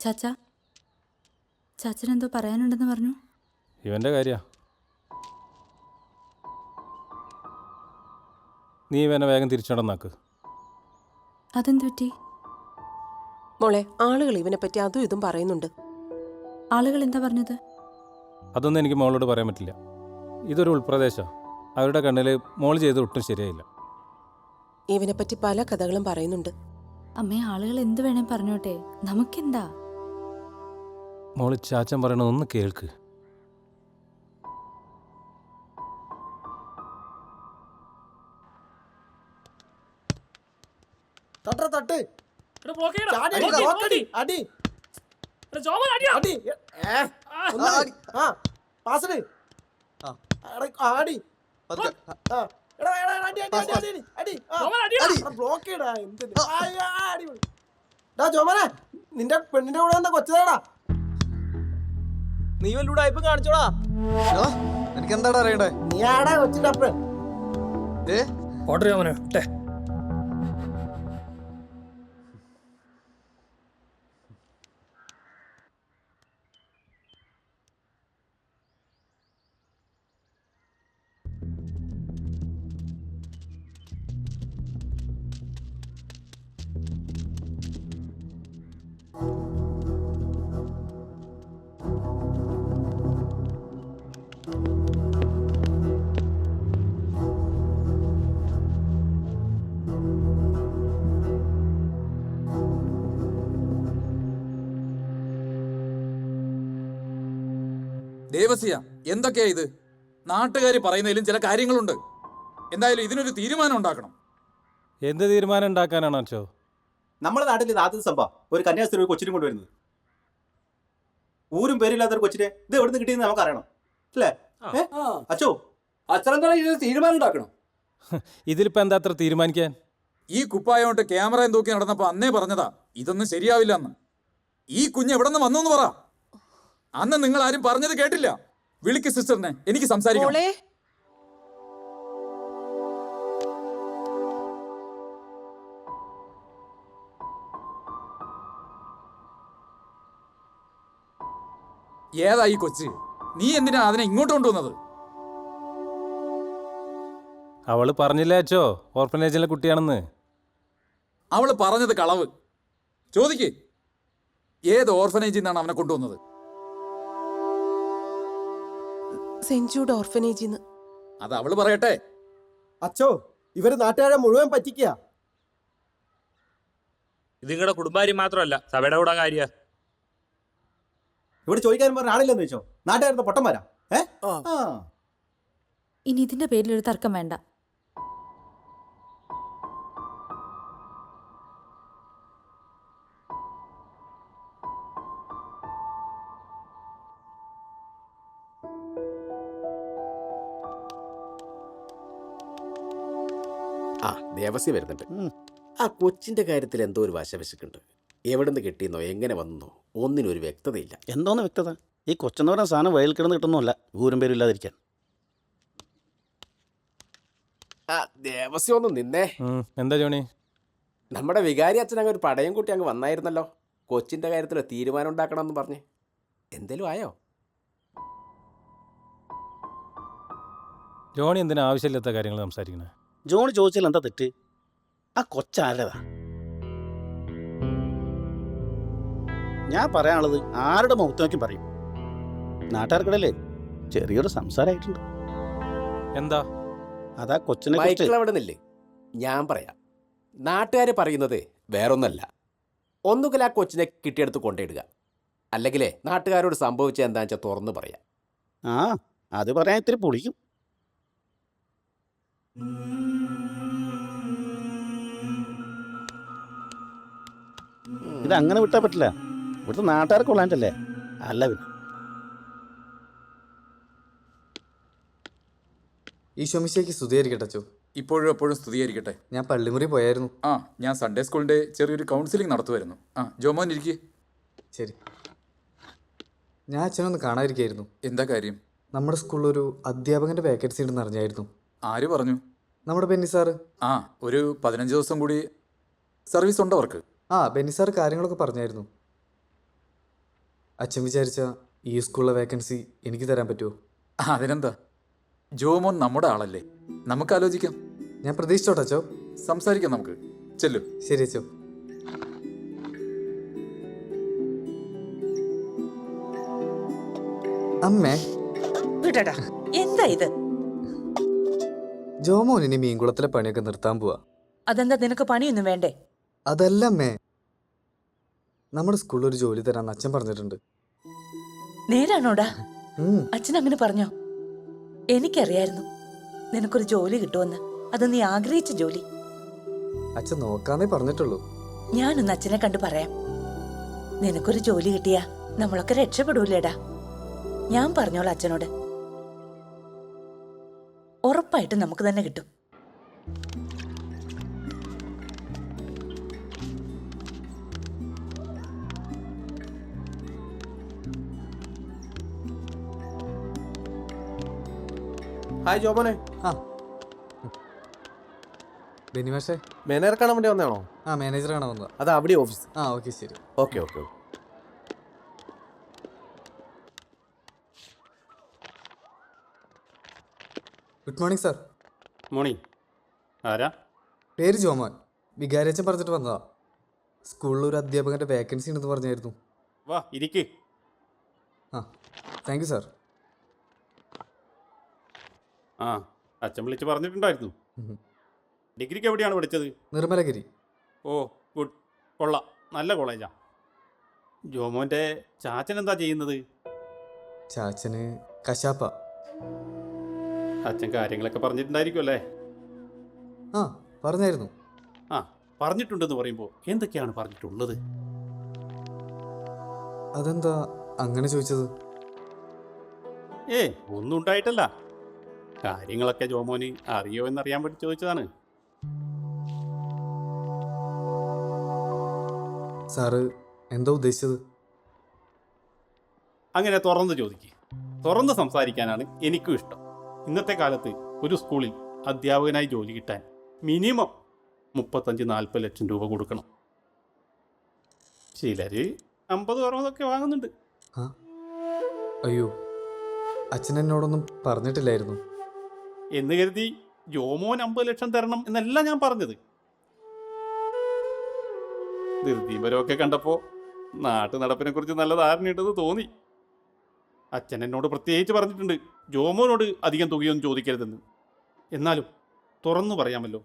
ചാച്ച ചാച്ചൻ എന്തോ പറയാനുണ്ടെന്ന് പറഞ്ഞു. ഇവന്റെ കാര്യ. നീ ഇവനെ വേഗം തിരിച്ചടന്നാക്ക്. അതെന്ത് പറ്റി? മോളെ ആളുകൾ ഇവനെ പറ്റി അതും ഇതും പറയുന്നുണ്ട്. ആളുകൾ എന്താ പറഞ്ഞത്? അതൊന്നും എനിക്ക് മോളോട് പറയാൻ പറ്റില്ല. ഇതൊരു ഉൾപ്രദേശാ. അവരുടെ കണ്ണിൽ മോൾ ചെയ്ത് ഒട്ടും ശരിയായില്ല. ഇവനെ പറ്റി പല കഥകളും പറയുന്നുണ്ട്. അമ്മേ ആളുകൾ എന്ത് വേണേ പറഞ്ഞോട്ടെ. നമുക്കെന്താ? മോൾ ചാച്ചൻ പറയണത് ഒന്ന് കേൾക്ക്. തട്ട. തട്ട്. അടി. അടി എടാ ജോമോൻ അടിയാ. അടി. ആ, ഒന്ന് ആ പാസ്ഡ് ആടി പതുക്കെ. എടാ എടാ എടാ, അടി അടി പാസ്, അടി അടി അടി. ആ ജോമോൻ ബ്ലോക്ക് ചെയ്യടാ എന്തിന്? ആയ്യാ, അടിപൊളി നിന്റെ പെണ്ണിന്റെ കൂടെ എന്താ കൊച്ചതാടാ നീ വല്ല അയപ്പ് കാണിച്ചോടാ. എനിക്ക് എന്താടാ അറിയണ്ടേ? നീ ആടാ കൊച്ചിന്റെ അപ്പൻ. ഏ? പോട്ടെ ദേവസ്യ എന്തൊക്കെയാ ഇത്? നാട്ടുകാർ പറയുന്നതിലും ചില കാര്യങ്ങളുണ്ട്. എന്തായാലും ഇതിനൊരു തീരുമാനം ഉണ്ടാക്കണം. എന്ത് തീരുമാനം ഉണ്ടാക്കാനാണോ അച്ഛോ നമ്മുടെ നാട്ടിൽ ഇത് ആദ്യത്തെ സംഭവം. ഒരു കന്യാസ്ത്രീ ഒരു കൊച്ചിനും കൊണ്ടുവരുന്നത്. ഊരും പേരില്ലാത്ത ഒരു കൊച്ചിനെ ഇത് എവിടുന്ന് കിട്ടിയെന്ന് നമുക്ക് അറിയണം അല്ലേ അച്ഛോ അച്ചോ? അച്ഛനെന്താ ഇതിന് തീരുമാനം ഉണ്ടാക്കണം. ഇതിലിപ്പോ എന്താ അത്ര തീരുമാനിക്കാൻ? ഈ കുപ്പായോട്ട് ക്യാമറയും തൂക്കി നടന്നപ്പോ അന്നേ പറഞ്ഞതാ ഇതൊന്നും ശരിയാവില്ല എന്ന് ഈ കുഞ്ഞ് എവിടെ നിന്ന് വന്നു എന്ന് പറ. അന്ന് നിങ്ങൾ ആരും പറഞ്ഞത് കേട്ടില്ല. വിളിക്ക് സിസ്റ്ററിനെ. എനിക്ക് സംസാരിക്കണം. മോളെ. കൊച്ചി കൊച്ച്? നീ എന്തിനാ അതിനെ ഇങ്ങോട്ട് കൊണ്ടുവന്നത്? അവൾ പറഞ്ഞില്ലേ അച്ഛോ ഓർഫനേജിലെ കുട്ടിയാണെന്ന്. അവൾ പറഞ്ഞത് കളവ്. ചോദിക്ക്. ഏത് ഓർഫനേജിൽ നിന്നാണ് അവനെ കൊണ്ടുവന്നത്? ജൂഡ് ഓർഫനേജിൽ നിന്ന് അത് അവൾ പറയട്ടെ. അച്ചോ ഇവർ നാട്ടുകാരെ മുഴുവൻ പറ്റിക്കുക ഇത് നിങ്ങളുടെ കുടുംബാരി മാത്രമല്ല സഭയുടെ കൂടെ കാര്യ. ഇവിടെ ചോദിക്കാൻ പറഞ്ഞ ആളില്ലെന്ന് വെച്ചോ നാട്ടുകാരുടെ പൊട്ടന്മാരാ? ഏ. ആ. ഇനി ഇതിന്റെ പേരിൽ ഒരു തർക്കം വേണ്ട. ആ ദേവസ്യ വരുന്നുണ്ട്. ആ കൊച്ചിന്റെ കാര്യത്തിൽ എന്തോ ഒരു വശവശക്കുണ്ട്. എവിടുന്ന് കിട്ടിയെന്നോ എങ്ങനെ വന്നോ ഒന്നിനും ഒരു വ്യക്തതയില്ല. എന്തോന്ന് വ്യക്തത? ഈ കൊച്ചെന്ന് പറയുന്ന സാധനം വയൽ കിടന്ന് കിട്ടുന്നല്ല ഊരും പേരും ഇല്ലാതിരിക്കാൻ. ആ ദേവസ്യം ഒന്നും നിന്നേ. ഉം, എന്താ ജോണി? നമ്മുടെ വികാരി അച്ഛൻ അങ്ങ് ഒരു പടയും കൂട്ടി അങ്ങ് വന്നായിരുന്നല്ലോ. കൊച്ചിന്റെ കാര്യത്തിൽ തീരുമാനം ഉണ്ടാക്കണം എന്ന് പറഞ്ഞ്. എന്തേലും ആയോ? ജോണി എന്തിനാ ആവശ്യമില്ലാത്ത കാര്യങ്ങൾ സംസാരിക്കണേ? ജോണി ചോദിച്ചാൽ എന്താ തെറ്റ്? ആ കൊച്ചാരതാ ഞാൻ പറയാനുള്ളത് ആരുടെ മുഖത്ത് നോക്കി പറയും. നാട്ടുകാർക്കിടയിലേ ചെറിയൊരു സംസാരമായിട്ടുണ്ട് എന്താ? അതാ കൊച്ചിനെ കുറിച്ച്. അവിടെ ഞാൻ പറയാം. നാട്ടുകാർ പറയുന്നത് വേറൊന്നല്ല. ഒന്നുകിൽ ആ കൊച്ചിനെ കിട്ടിയെടുത്ത് കൊണ്ടിടുക അല്ലെങ്കിലേ നാട്ടുകാരോട് സംഭവിച്ച എന്താണെന്ന് വെച്ചാൽ തുറന്നു പറയാം. ആ അത് പറയാൻ ഇത്തിരി പൊളിക്കും ഇത് അങ്ങനെ വിട്ടാൽ പറ്റില്ല. ഇവിടുത്തെ നാട്ടുകാർ കൊള്ളാണ്ടല്ലേ അല്ല പിന്നെ. ഈശോമിശയ്ക്ക് സ്തുതിയായിരിക്കട്ടെ അച്ചോ. ഇപ്പോഴും എപ്പോഴും സ്തുതിയായിരിക്കട്ടെ. ഞാൻ പള്ളിമുറി പോയായിരുന്നു. ആ ഞാൻ സൺഡേ സ്കൂളിന്റെ ചെറിയൊരു കൗൺസിലിംഗ് നടത്തുമായിരുന്നു ആ ജോമോൻ ഇരിക്കേ. ശരി. ഞാൻ അച്ഛനൊന്ന് കാണാതിരിക്കായിരുന്നു. എന്താ കാര്യം? നമ്മുടെ സ്കൂളിൽ ഒരു അധ്യാപകന്റെ വേക്കൻസി ഉണ്ടെന്ന് അറിഞ്ഞായിരുന്നു. ആര് പറഞ്ഞു? നമ്മുടെ ബെന്നി സാറ്. ആ ഒരു പതിനഞ്ച് ദിവസം കൂടി സർവീസ് ഉണ്ട് അവർക്ക്. ആ ബെന്നി സാർ കാര്യങ്ങളൊക്കെ പറഞ്ഞായിരുന്നു. അച്ഛൻ വിചാരിച്ച ഈ സ്കൂളിലെ വേക്കൻസി എനിക്ക് തരാൻ പറ്റുമോ അതിനെന്താ? ജോമോൻ നമ്മുടെ ആളല്ലേ. നമുക്ക് ആലോചിക്കാം. ഞാൻ പ്രതീക്ഷിച്ചോട്ടെ അച്ചോ. സംസാരിക്കാം നമുക്ക്. ചെല്ലു. ശരി അച്ചോ. അമ്മേ. വിടടാ. എന്താ ഇത്? ജോമോൻ ഇനി മീൻകുളത്തിലെ പണിയൊക്കെ നിർത്താൻ പോവാ. അതെന്താ നിനക്ക് പണിയൊന്നും വേണ്ടേ? അതല്ല അമ്മേ നമ്മുടെ സ്കൂളിൽ ഒരു ജോലി തരാൻ അച്ഛൻ പറഞ്ഞിട്ടുണ്ട്. നേരാണോടാ? അച്ഛൻ അങ്ങനെ പറഞ്ഞോ? എനിക്കറിയായിരുന്നു നിനക്കൊരു ജോലി കിട്ടുമെന്ന്. അത് നീ ആഗ്രഹിച്ച ജോലി. അച്ഛൻ നോക്കാന്നേ പറഞ്ഞിട്ടുള്ളൂ. ഞാനൊന്ന് അച്ഛനെ കണ്ടു പറയാം. നിനക്കൊരു ജോലി കിട്ടിയാ നമ്മളൊക്കെ രക്ഷപ്പെടൂലേടാ ഞാൻ പറഞ്ഞോളാം അച്ഛനോട്. ഉറപ്പായിട്ടും നമുക്ക് തന്നെ കിട്ടും. ഹായ് ജോബനെ ആ. ബെനിമാഷേ? മാനേജർ കാണാൻ വേണ്ടി വന്നതാണോ? ആ മാനേജർ കാണാൻ വന്നതാ. അത് അവിടെ ഓഫീസ്. ആ ഓക്കെ ശരി. Okay okay okay. Good morning sir. Morning. ആരാ? പേര് ജോമോൻ. വികാരച്ചൻ പറഞ്ഞിട്ട് വന്നതാ. സ്കൂളിൽ ഒരു അധ്യാപകന്റെ വേക്കൻസി ഉണ്ടെന്ന് പറഞ്ഞായിരുന്നു. വാ ഇരിക്ക്. ആ താങ്ക് യു സാർ ആ അച്ഛൻ വിളിച്ച് പറഞ്ഞിട്ടുണ്ടായിരുന്നു. ഡിഗ്രിക്ക് എവിടെയാണ് പഠിച്ചത്? നിർമ്മലഗിരി. Oh good. കൊള്ളാം. നല്ല കോളേജാ. ജോമോന്റെ ചാച്ചൻ എന്താ ചെയ്യുന്നത്? ചാച്ചന് കശാപ്പ. അച്ഛൻ കാര്യങ്ങളൊക്കെ പറഞ്ഞിട്ടുണ്ടായിരിക്കും അല്ലേ? ആ പറഞ്ഞായിരുന്നു. ആ പറഞ്ഞിട്ടുണ്ടെന്ന് പറയുമ്പോൾ എന്തൊക്കെയാണ് പറഞ്ഞിട്ടുള്ളത്? അതെന്താ അങ്ങനെ ചോദിച്ചത്? ഏ ഒന്നും ഉണ്ടായിട്ടല്ല. കാര്യങ്ങളൊക്കെ ജോമോന് അറിയോ എന്നറിയാൻ വേണ്ടി ചോദിച്ചതാണ്. സാറ് എന്താ ഉദ്ദേശിച്ചത്? അങ്ങനെ തുറന്ന് ചോദിക്കുക തുറന്ന് സംസാരിക്കാനാണ് എനിക്കും ഇഷ്ടം. ഇന്നത്തെ കാലത്ത് ഒരു സ്കൂളിൽ അധ്യാപകനായി ജോലി കിട്ടാൻ മിനിമം മുപ്പത്തഞ്ച് നാൽപ്പത് ലക്ഷം രൂപ കൊടുക്കണം. ചിലർ അമ്പത് അറുപതൊക്കെ വാങ്ങുന്നുണ്ട്. അയ്യോ അച്ഛൻ എന്നോടൊന്നും പറഞ്ഞിട്ടില്ലായിരുന്നു. എന്ന് കരുതി ജോമോൻ അമ്പത് ലക്ഷം തരണം എന്നല്ല ഞാൻ പറഞ്ഞത്. ധൃതിപരമൊക്കെ കണ്ടപ്പോൾ നാട്ടു നടപ്പിനെ കുറിച്ച് നല്ല ധാരണയുണ്ടെന്ന് തോന്നി. അച്ഛൻ എന്നോട് പ്രത്യേകിച്ച് പറഞ്ഞിട്ടുണ്ട്. ജോമോനോട് അധികം തുകയൊന്നും ചോദിക്കരുതെന്ന്. എന്നാലും തുറന്നു പറയാമല്ലോ.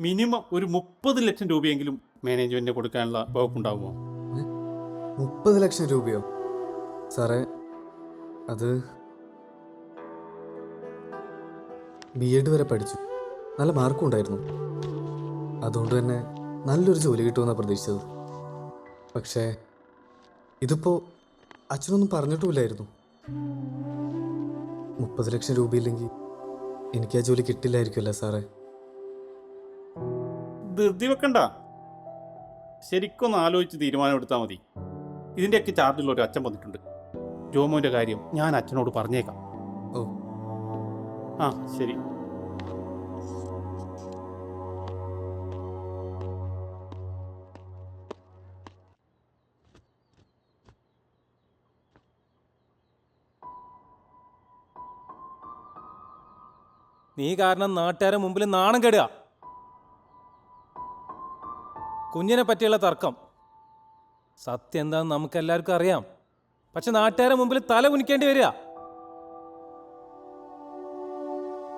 മിനിമം ഒരു മുപ്പത് ലക്ഷം രൂപയെങ്കിലും മാനേജ്മെന്റിന് കൊടുക്കാനുള്ള വകുപ്പുണ്ടാകുമോ മുപ്പത് ലക്ഷം രൂപയോ? സാറേ അത് ബി എഡ് വരെ പഠിച്ചു. നല്ല മാർക്കും ഉണ്ടായിരുന്നു. അതുകൊണ്ട് തന്നെ നല്ലൊരു ജോലി കിട്ടുമെന്നാണ് പ്രതീക്ഷിച്ചത്. പക്ഷേ ഇതിപ്പോൾ അച്ഛനൊന്നും പറഞ്ഞിട്ടുമില്ലായിരുന്നു. മുപ്പത് ലക്ഷം രൂപയില്ലെങ്കിൽ എനിക്ക് ആ ജോലി കിട്ടില്ലായിരിക്കുമല്ലേ സാറേ. ധൃതി വെക്കണ്ട. ശരിക്കൊന്ന് ആലോചിച്ച് തീരുമാനമെടുത്താൽ മതി. ഇതിന്റെയൊക്കെ ചാർജുള്ള ഒരു അച്ഛൻ വന്നിട്ടുണ്ട്. ജോമോന്റെ കാര്യം ഞാൻ അച്ഛനോട് പറഞ്ഞേക്കാം. ഓ. ആ ശരി. നീ കാരണം നാട്ടുകാരെ മുമ്പിൽ നാണം കെടുക. കുഞ്ഞിനെ പറ്റിയുള്ള തർക്കം. സത്യം എന്താണെന്ന് നമുക്ക് എല്ലാവർക്കും അറിയാം. പക്ഷെ നാട്ടുകാരെ മുമ്പിൽ തല കുനിക്കേണ്ടി വരിക.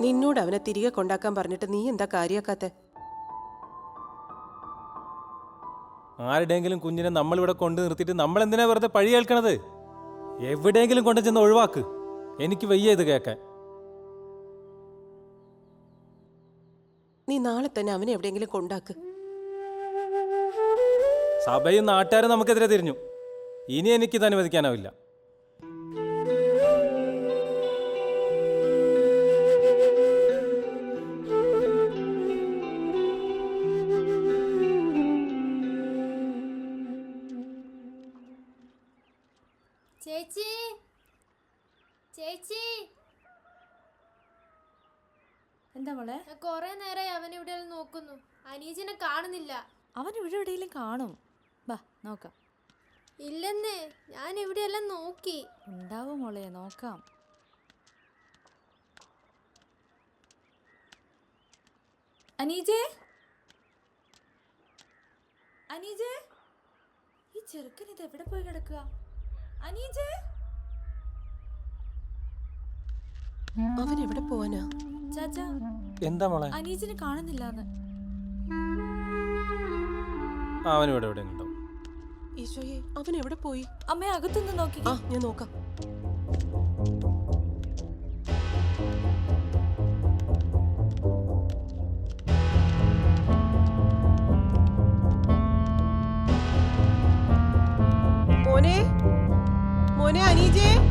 നിന്നോട് അവനെ തിരികെ കൊണ്ടാക്കാൻ പറഞ്ഞിട്ട് നീ എന്താ കാര്യാക്കാത്ത? ആരുടെയെങ്കിലും കുഞ്ഞിനെ നമ്മളിവിടെ കൊണ്ടു നിർത്തിയിട്ട് നമ്മൾ എന്തിനാ വെറുതെ പഴി കേൾക്കണത്? എവിടെയെങ്കിലും കൊണ്ടു ചെന്ന് ഒഴിവാക്ക്. എനിക്ക് വയ്യ ഇത് കേൾക്കാൻ. നീ നാളെ തന്നെ അവനെ എവിടെയെങ്കിലും കൊണ്ടാക്ക്. സഭയും നാട്ടുകാരും നമുക്കെതിരെ തിരിഞ്ഞു. ഇനി എനിക്കിത് അനുവദിക്കാനാവില്ല. ചേച്ചി ചേച്ചി. എന്താ മോളെ ഞാൻ കൊറേ നേരമായി അവൻ ഇവിടെ അനീജിനെ കാണുന്നില്ല. അവൻ ഇവിടെ എവിടെയെങ്കിലും കാണും. ബാ നോക്കാം. ഇല്ലെന്നേ ഞാൻ ഇവിടെയെല്ലാം നോക്കി. ഉണ്ടാവും മോളെ നോക്കാം. അനീജേ? അനീജേ? ഈ ചെറുക്കൻ ഇത് എവിടെ പോയി കിടക്കുക? അനീജേ? അവൻ എവിടെ പോവാനാ? ചാച്ചാ എന്താ മോളെ? അനീജിനെ കാണുന്നില്ലാന്ന്. ഇവിടെ എവിടെ ഉണ്ടാവും. ഈശോയെ അവൻ എവിടെ പോയി? അമ്മ അകത്തുനിന്ന് നോക്കി. ആ ഞാൻ നോക്കാം. മോനെ മോനെ അനീജേ.